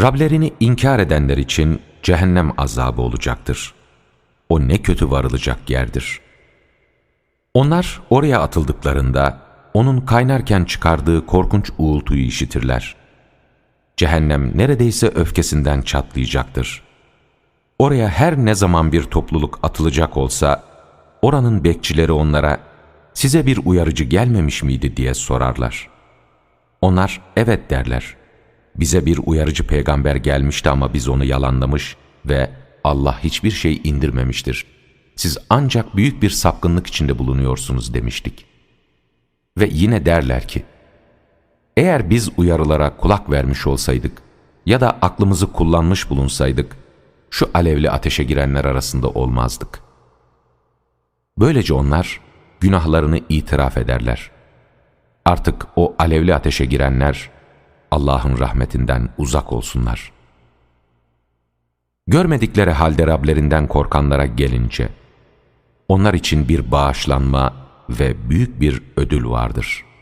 Rablerini inkar edenler için cehennem azabı olacaktır. O ne kötü varılacak yerdir. Onlar oraya atıldıklarında onun kaynarken çıkardığı korkunç uğultuyu işitirler. Cehennem neredeyse öfkesinden çatlayacaktır. Oraya her ne zaman bir topluluk atılacak olsa, oranın bekçileri onlara, size bir uyarıcı gelmemiş miydi diye sorarlar. Onlar, evet derler. Bize bir uyarıcı peygamber gelmişti ama biz onu yalanlamış ve Allah hiçbir şey indirmemiştir. Siz ancak büyük bir sapkınlık içinde bulunuyorsunuz demiştik. Ve yine derler ki, eğer biz uyarılara kulak vermiş olsaydık ya da aklımızı kullanmış bulunsaydık, şu alevli ateşe girenler arasında olmazdık. Böylece onlar günahlarını itiraf ederler. Artık o alevli ateşe girenler Allah'ın rahmetinden uzak olsunlar. Görmedikleri halde Rablerinden korkanlara gelince, onlar için bir bağışlanma ve büyük bir ödül vardır.''